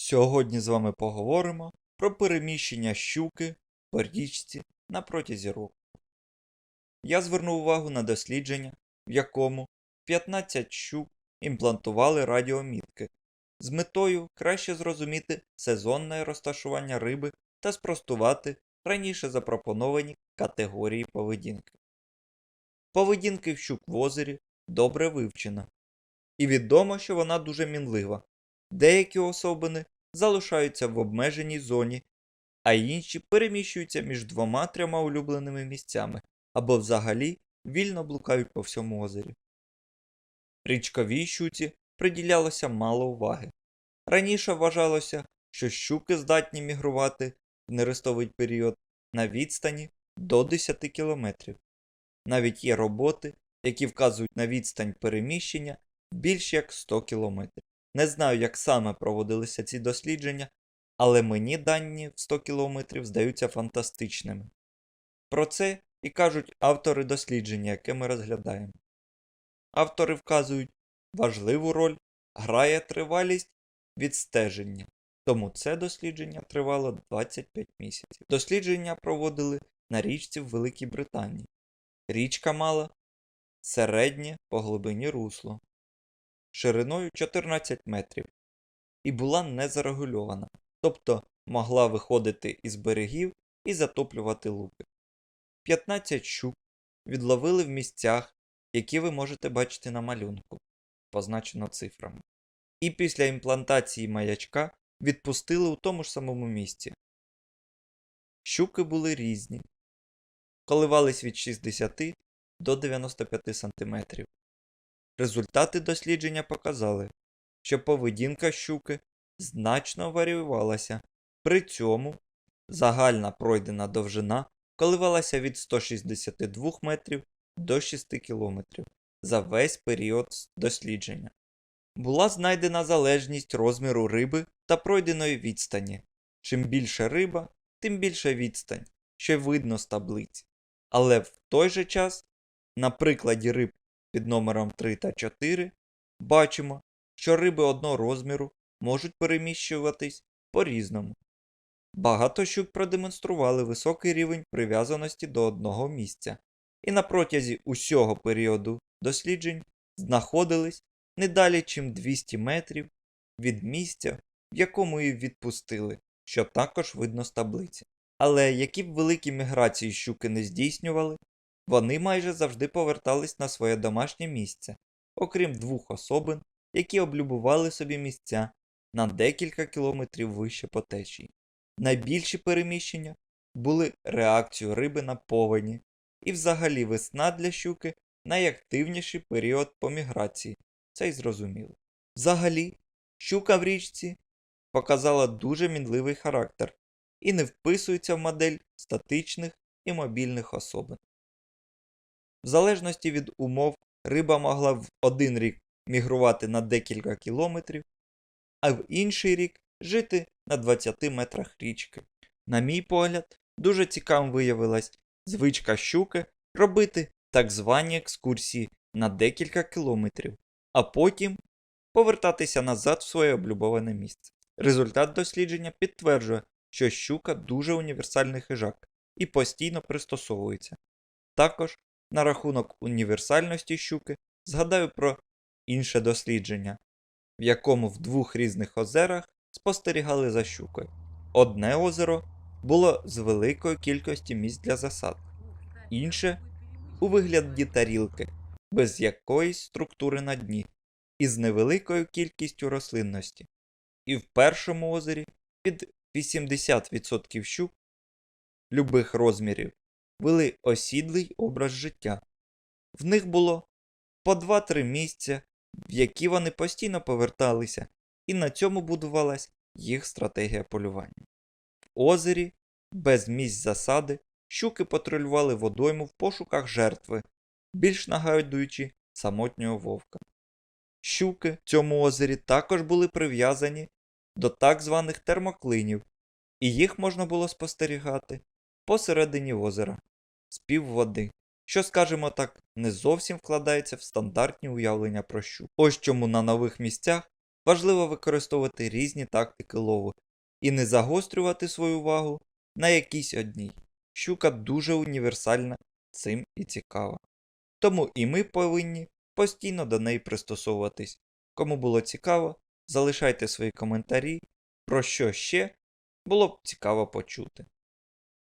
Сьогодні з вами поговоримо про переміщення щуки по річці на протязі року. Я звернув увагу на дослідження, в якому 15 щук імплантували радіомітки з метою краще зрозуміти сезонне розташування риби та спростувати раніше запропоновані категорії поведінки. Поведінки щук в озері добре вивчена, і відомо, що вона дуже мінлива. Деякі особини залишаються в обмеженій зоні, а інші переміщуються між двома-трьома улюбленими місцями або взагалі вільно блукають по всьому озері. Річковій щуці приділялося мало уваги. Раніше вважалося, що щуки здатні мігрувати в нерестовий період на відстані до 10 кілометрів. Навіть є роботи, які вказують на відстань переміщення більш як 100 кілометрів. Не знаю, як саме проводилися ці дослідження, але мені дані в 100 кілометрів здаються фантастичними. Про це і кажуть автори дослідження, яке ми розглядаємо. Автори вказують, важливу роль грає тривалість відстеження, тому це дослідження тривало 25 місяців. Дослідження проводили на річці в Великій Британії. Річка мала середнє по глибині русло шириною 14 метрів і була незарегульована, тобто могла виходити із берегів і затоплювати луки. 15 щук відловили в місцях, які ви можете бачити на малюнку, позначено цифрами. І після імплантації маячка відпустили у тому ж самому місці. Щуки були різні, коливались від 60 до 95 см. Результати дослідження показали, що поведінка щуки значно варіювалася, при цьому загальна пройдена довжина коливалася від 162 метрів до 6 кілометрів за весь період дослідження. Була знайдена залежність розміру риби та пройденої відстані. Чим більше риба, тим більша відстань, що видно з таблиць. Але в той же час, на прикладі риб під номером 3 та 4 бачимо, що риби одного розміру можуть переміщуватись по-різному. Багато щук продемонстрували високий рівень прив'язаності до одного місця, і на протязі усього періоду досліджень знаходились не далі, чим 200 метрів від місця, в якому її відпустили, що також видно з таблиці. Але які б великі міграції щуки не здійснювали, вони майже завжди повертались на своє домашнє місце, окрім двох особин, які облюбували собі місця на декілька кілометрів вище по течії. Найбільші переміщення були реакцією риби на повені, і взагалі весна для щуки найактивніший період по міграції, це й зрозуміло. Взагалі, щука в річці показала дуже мінливий характер і не вписується в модель статичних і мобільних особин. В залежності від умов, риба могла в один рік мігрувати на декілька кілометрів, а в інший рік жити на 20 метрах річки. На мій погляд, дуже цікавим виявилась звичка щуки робити так звані екскурсії на декілька кілометрів, а потім повертатися назад в своє облюбоване місце. Результат дослідження підтверджує, що щука дуже універсальний хижак і постійно пристосовується. Також на рахунок універсальності щуки згадаю про інше дослідження, в якому в двох різних озерах спостерігали за щукою. Одне озеро було з великою кількістю місць для засад, інше у вигляді тарілки, без якоїсь структури на дні, і з невеликою кількістю рослинності. І в першому озері під 80% щук любих розмірів вели осідлий образ життя. В них було по 2-3 місця, в які вони постійно поверталися, і на цьому будувалась їх стратегія полювання. В озері, без місць засади, щуки патрулювали водойму в пошуках жертви, більш нагадуючи самотнього вовка. Щуки в цьому озері також були прив'язані до так званих термоклинів, і їх можна було спостерігати посередині озера, з півводи, що, скажімо так, не зовсім вкладається в стандартні уявлення про щук. Ось чому на нових місцях важливо використовувати різні тактики лову і не загострювати свою увагу на якійсь одній. Щука дуже універсальна, цим і цікава. Тому і ми повинні постійно до неї пристосовуватись. Кому було цікаво, залишайте свої коментарі, про що ще було б цікаво почути.